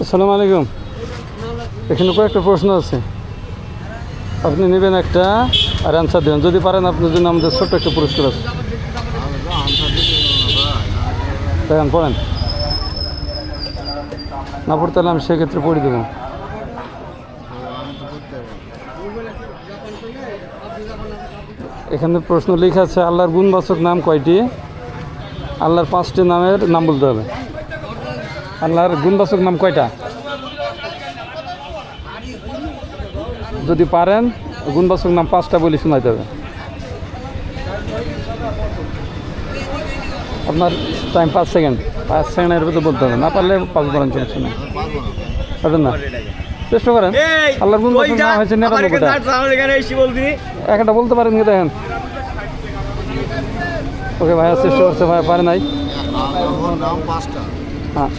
আসসালামু আলাইকুম। এখানে কয়েকটা প্রশ্ন আছে। আপনি নেবেন একটা আর অ্যান্সার দেবেন যদি পারেন আপনার জন্য আমাদের ছোট্ট একটা পুরস্কার আছে। দেখেন, পড়েন। না পড়তে হলে আমি সেক্ষেত্রে পড়ে দেবো। এখানে প্রশ্ন লেখা আছে, আল্লাহর গুণবাচক নাম কয়টি? আল্লাহর পাঁচটি নামের নাম বলতে হবে। আল্লাহর গুণবাচক নাম কয়টা? যদি পারেন গুণবাচক নাম পাঁচটা বলি শোনাইতে হবে। আপনার টাইম পাঁচ সেকেন্ড পাঁচ সেকেন্ড সেকেন্ডের ভিতরে বলতে হবে না পারলে পাঁচ বলেন চলছে না পারবেন না? চেষ্টা করেন। আল্লাহর গুণবাচক নাম হয়েছে নিরানব্বইটা একটা বলতে পারেন কি দেখেন। ওকে ভাইয়া চেষ্টা করছে ভাই পারে নাই? হ্যাঁ।